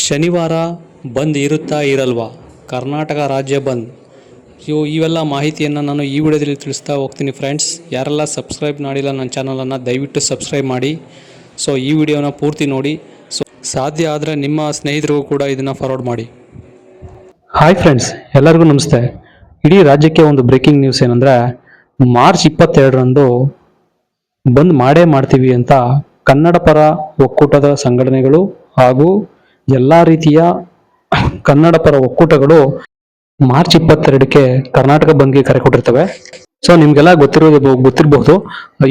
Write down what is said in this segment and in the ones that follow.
ಶನಿವಾರ ಬಂದ್ ಇರುತ್ತಾ ಇರಲ್ವಾ? ಕರ್ನಾಟಕ ರಾಜ್ಯ ಬಂದ್. ಇವು ಇವೆಲ್ಲ ಮಾಹಿತಿಯನ್ನು ನಾನು ಈ ವಿಡಿಯೋದಲ್ಲಿ ತಿಳಿಸ್ತಾ ಹೋಗ್ತೀನಿ ಫ್ರೆಂಡ್ಸ್ ಯಾರೆಲ್ಲ ಸಬ್ಸ್ಕ್ರೈಬ್ ಮಾಡಿಲ್ಲ ನನ್ನ ಚಾನಲನ್ನು ದಯವಿಟ್ಟು ಸಬ್ಸ್ಕ್ರೈಬ್ ಮಾಡಿ. ಸೊ ಈ ವಿಡಿಯೋನ ಪೂರ್ತಿ ನೋಡಿ. ಸೊ ಸಾಧ್ಯ ಆದರೆ ನಿಮ್ಮ ಸ್ನೇಹಿತರಿಗೂ ಕೂಡ ಇದನ್ನು ಫಾರ್ವರ್ಡ್ ಮಾಡಿ. ಹಾಯ್ ಫ್ರೆಂಡ್ಸ್ ಎಲ್ಲರಿಗೂ ನಮಸ್ತೆ. ಇಡೀ ರಾಜ್ಯಕ್ಕೆ ಒಂದು ಬ್ರೇಕಿಂಗ್ ನ್ಯೂಸ್ ಏನಂದರೆ, ಮಾರ್ಚ್ ಇಪ್ಪತ್ತೆರಡರಂದು ಬಂದ್ ಮಾಡೇ ಮಾಡ್ತೀವಿ ಅಂತ ಕನ್ನಡ ಪರ ಒಕ್ಕೂಟದ ಸಂಘಟನೆಗಳು ಹಾಗೂ ಎಲ್ಲ ರೀತಿಯ ಕನ್ನಡ ಪರ ಒಕ್ಕೂಟಗಳು ಮಾರ್ಚ್ ಇಪ್ಪತ್ತೆರಡಕ್ಕೆ ಕರ್ನಾಟಕ ಬಂದ್ಗೆ ಕರೆ ಕೊಟ್ಟಿರ್ತವೆ. ಸೊ ನಿಮ್ಗೆಲ್ಲ ಗೊತ್ತಿರೋದು ಗೊತ್ತಿರಬಹುದು.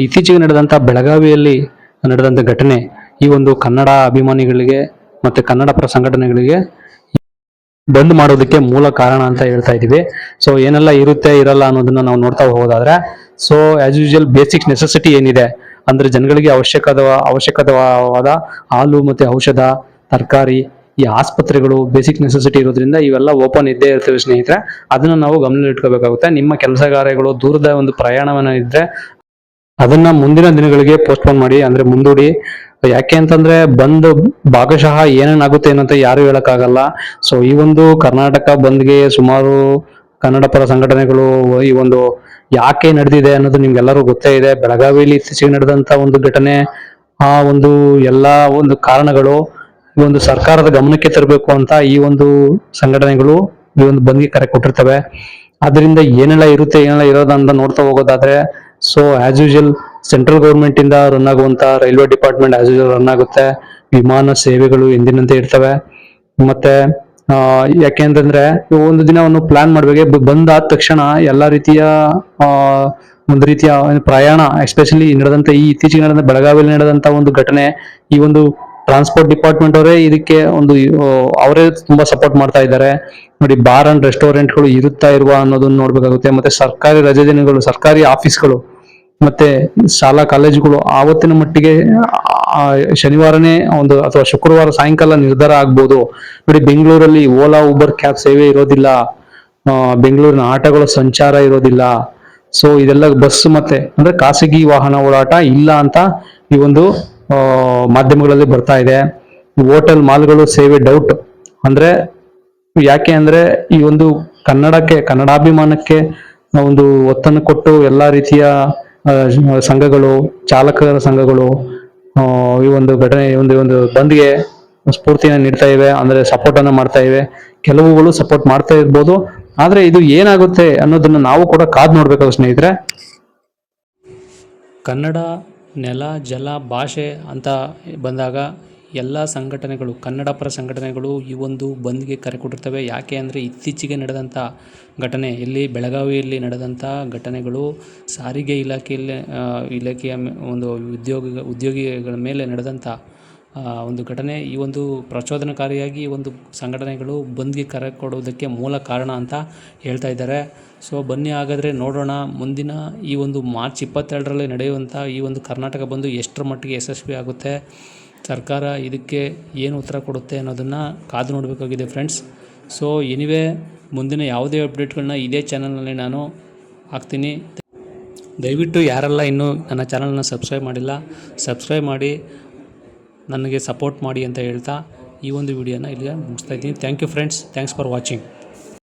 ಇತ್ತೀಚೆಗೆ ನಡೆದಂತ ಬೆಳಗಾವಿಯಲ್ಲಿ ನಡೆದಂತ ಘಟನೆ, ಈ ಒಂದು ಕನ್ನಡ ಅಭಿಮಾನಿಗಳಿಗೆ ಮತ್ತೆ ಕನ್ನಡ ಪರ ಸಂಘಟನೆಗಳಿಗೆ ಬಂದ್ ಮಾಡೋದಕ್ಕೆ ಮೂಲ ಕಾರಣ ಅಂತ ಹೇಳ್ತಾ ಇದೀವಿ ಸೊ ಏನೆಲ್ಲ ಇರುತ್ತೆ, ಇರಲ್ಲ ಅನ್ನೋದನ್ನ ನಾವು ನೋಡ್ತಾ ಹೋಗೋದಾದ್ರೆ so as usual basic necessity ಏನಿದೆ ಅಂದ್ರೆ ಜನಗಳಿಗೆ ಅವಶ್ಯಕದ ಅವಶ್ಯಕವಾದ ಹಾಲು ಮತ್ತೆ ಔಷಧ ತರಕಾರಿ, ಈ ಆಸ್ಪತ್ರೆಗಳು ಬೇಸಿಕ್ ನೆಸೆಸಿಟಿ ಇರೋದ್ರಿಂದ ಇವೆಲ್ಲ ಓಪನ್ ಇದ್ದೇ ಇರ್ತವೆ ಸ್ನೇಹಿತರೆ. ಅದನ್ನ ನಾವು ಗಮನದಲ್ಲಿಟ್ಕೋಬೇಕಾಗುತ್ತೆ ನಿಮ್ಮ ಕೆಲಸ ದೂರದ ಒಂದು ಪ್ರಯಾಣವನ್ನ ಇದ್ರೆ ಅದನ್ನ ಮುಂದಿನ ದಿನಗಳಿಗೆ ಪೋಸ್ಟ್ಪೋನ್ ಮಾಡಿ, ಅಂದ್ರೆ ಮುಂದೂಡಿ. ಯಾಕೆ ಅಂತಂದ್ರೆ ಬಂದ್ ಭಾಗಶಃ ಏನೇನಾಗುತ್ತೆ ಏನಂತ ಯಾರು ಹೇಳಕ್ಕಾಗಲ್ಲ. ಸೊ ಈ ಒಂದು ಕರ್ನಾಟಕ ಬಂದ್ಗೆ ಸುಮಾರು ಕನ್ನಡ ಪರ ಸಂಘಟನೆಗಳು ಈ ಒಂದು ಯಾಕೆ ನಡೆದಿದೆ ಅನ್ನೋದು ನಿಮ್ಗೆಲ್ಲರೂ ಗೊತ್ತೇ ಇದೆ. ಬೆಳಗಾವಿಯಲ್ಲಿ ಇತ್ತೀಚೆಗೆ ನಡೆದಂತ ಒಂದು ಘಟನೆ, ಆ ಒಂದು ಎಲ್ಲಾ ಒಂದು ಕಾರಣಗಳು ಒಂದು ಸರ್ಕಾರದ ಗಮನಕ್ಕೆ ತರಬೇಕು ಅಂತ ಈ ಒಂದು ಸಂಘಟನೆಗಳು ಈ ಒಂದು ಬಂದ್ಗೆ ಕರೆ ಕೊಟ್ಟಿರ್ತವೆ. ಅದರಿಂದ ಏನೆಲ್ಲ ಇರುತ್ತೆ ಏನೆಲ್ಲ ಇರೋದಂತ ನೋಡ್ತಾ ಹೋಗೋದಾದ್ರೆ so as usual central government ಇಂದ ರನ್ ಆಗುವಂತ railway department as usual run ಆಗುತ್ತೆ. ವಿಮಾನ ಸೇವೆಗಳು ಎಂದಿನಂತೆ ಇರ್ತವೆ. ಮತ್ತೆ ಆ, ಯಾಕೆ ಅಂತಂದ್ರೆ ಇವು ಒಂದು ಪ್ಲಾನ್ ಮಾಡ್ಬೇಕು. ಬಂದಾದ ತಕ್ಷಣ ಎಲ್ಲಾ ರೀತಿಯ ಒಂದು ರೀತಿಯ ಪ್ರಯಾಣ ಎಸ್ಪೆಷಲಿ ನಡೆದಂತ ಈ ಇತ್ತೀಚೆಗೆ ನಡೆದ ಬೆಳಗಾವಿಯಲ್ಲಿ ನಡೆದಂತ ಒಂದು ಘಟನೆ ಈ ಒಂದು ಟ್ರಾನ್ಸ್ಪೋರ್ಟ್ ಡಿಪಾರ್ಟ್ಮೆಂಟ್ ಅವರೇ ಇದಕ್ಕೆ ಒಂದು ಅವರೇ ತುಂಬಾ ಸಪೋರ್ಟ್ ಮಾಡ್ತಾ ಇದ್ದಾರೆ. ನೋಡಿ ಬಾರ್ ಅಂಡ್ ರೆಸ್ಟೋರೆಂಟ್ಗಳು ಇರುತ್ತಾ ಇರುವ ಅನ್ನೋದನ್ನ ನೋಡ್ಬೇಕಾಗುತ್ತೆ. ಮತ್ತೆ ಸರ್ಕಾರಿ ರಜೆ ದಿನಗಳು, ಸರ್ಕಾರಿ ಆಫೀಸ್ಗಳು, ಮತ್ತೆ ಶಾಲಾ ಕಾಲೇಜುಗಳು ಆವತ್ತಿನ ಮಟ್ಟಿಗೆ ಶನಿವಾರನೇ ಒಂದು ಅಥವಾ ಶುಕ್ರವಾರ ಸಾಯಂಕಾಲ ನಿರ್ಧಾರ ಆಗ್ಬೋದು. ನೋಡಿ, ಬೆಂಗಳೂರಲ್ಲಿ ಓಲಾ, ಉಬರ್, ಕ್ಯಾಬ್ ಸೇವೆ ಇರೋದಿಲ್ಲ. ಬೆಂಗಳೂರಿನ ಆಟಗಳ ಸಂಚಾರ ಇರೋದಿಲ್ಲ. ಸೊ ಇದೆಲ್ಲ ಬಸ್ ಮತ್ತೆ, ಅಂದ್ರೆ ಖಾಸಗಿ ವಾಹನ ಓಡಾಟ ಇಲ್ಲ ಅಂತ ಈ ಒಂದು ಮಾಧ್ಯಮಗಳಲ್ಲಿ ಬರ್ತಾ ಇದೆ. ಹೋಟೆಲ್ ಮಾಲ್ಗಳು ಸೇವೆ ಡೌಟ್. ಅಂದ್ರೆ ಯಾಕೆ ಅಂದ್ರೆ ಈ ಒಂದು ಕನ್ನಡಕ್ಕೆ, ಕನ್ನಡಾಭಿಮಾನಕ್ಕೆ ಒಂದು ಒತ್ತನ್ನು ಕೊಟ್ಟು ಎಲ್ಲಾ ರೀತಿಯ ಸಂಘಗಳು, ಚಾಲಕರ ಸಂಘಗಳು ಈ ಒಂದು ಘಟನೆ ಒಂದು ಒಂದು ಬಂದ್ಗೆ ಸ್ಫೂರ್ತಿಯನ್ನು ನೀಡ್ತಾ ಇವೆ, ಅಂದ್ರೆ ಸಪೋರ್ಟ್ ಅನ್ನ ಮಾಡ್ತಾ ಇವೆ. ಕೆಲವುಗಳು ಸಪೋರ್ಟ್ ಮಾಡ್ತಾ ಇರ್ಬೋದು. ಆದ್ರೆ ಇದು ಏನಾಗುತ್ತೆ ಅನ್ನೋದನ್ನ ನಾವು ಕೂಡ ಕಾದ್ ನೋಡ್ಬೇಕಾಗುತ್ತೆ ಸ್ನೇಹಿತರೆ. ಕನ್ನಡ ನೆಲ, ಜಲ, ಭಾಷೆ ಅಂತ ಬಂದಾಗ ಎಲ್ಲ ಸಂಘಟನೆಗಳು ಕನ್ನಡ ಪರ ಸಂಘಟನೆಗಳು ಈ ಒಂದು ಬಂದ್ಗೆ ಕರೆ ಕೊಟ್ಟಿರ್ತವೆ. ಯಾಕೆ ಅಂದರೆ ಇತ್ತೀಚೆಗೆ ನಡೆದಂಥ ಘಟನೆ, ಇಲ್ಲಿ ಬೆಳಗಾವಿಯಲ್ಲಿ ನಡೆದಂಥ ಘಟನೆಗಳು ಸಾರಿಗೆ ಇಲಾಖೆಯಲ್ಲಿ ಇಲಾಖೆಯ ಒಂದು ಉದ್ಯೋಗ ಉದ್ಯೋಗಿಗಳ ಮೇಲೆ ನಡೆದಂಥ ಒಂದು ಘಟನೆ, ಈ ಒಂದು ಪ್ರಚೋದನಕಾರಿಯಾಗಿ ಈ ಒಂದು ಸಂಘಟನೆಗಳು ಬಂದ್ಗೆ ಕರೆ ಕೊಡೋದಕ್ಕೆ ಮೂಲ ಕಾರಣ ಅಂತ ಹೇಳ್ತಾ ಇದ್ದಾರೆ. ಸೊ, ಬನ್ನಿ ಹಾಗಾದರೆ ನೋಡೋಣ, ಮುಂದಿನ ಈ ಒಂದು ಮಾರ್ಚ್ ಇಪ್ಪತ್ತೆರಡರಲ್ಲಿ ನಡೆಯುವಂಥ ಈ ಒಂದು ಕರ್ನಾಟಕ ಬಂದು ಎಷ್ಟರ ಮಟ್ಟಿಗೆ ಯಶಸ್ವಿ ಆಗುತ್ತೆ, ಸರ್ಕಾರ ಇದಕ್ಕೆ ಏನು ಉತ್ತರ ಕೊಡುತ್ತೆ ಅನ್ನೋದನ್ನು ಕಾದು ನೋಡಬೇಕಾಗಿದೆ ಫ್ರೆಂಡ್ಸ್. ಸೊ, ಎನಿವೇ, ಮುಂದಿನ ಯಾವುದೇ ಅಪ್ಡೇಟ್ಗಳನ್ನ ಇದೇ ಚಾನಲ್ನಲ್ಲಿ ನಾನು ಹಾಕ್ತೀನಿ. ದಯವಿಟ್ಟು ಯಾರೆಲ್ಲ ಇನ್ನೂ ನನ್ನ ಚಾನಲನ್ನು ಸಬ್ಸ್ಕ್ರೈಬ್ ಮಾಡಿಲ್ಲ, ಸಬ್ಸ್ಕ್ರೈಬ್ ಮಾಡಿ ನನಗೆ ಸಪೋರ್ಟ್ ಮಾಡಿ ಅಂತ ಹೇಳ್ತಾ ಈ ಒಂದು ವಿಡಿಯೋನ ಇಲ್ಲಿಗೆ ಮುಗಿಸ್ತಾ ಇದ್ದೀನಿ. Thank you friends thanks for watching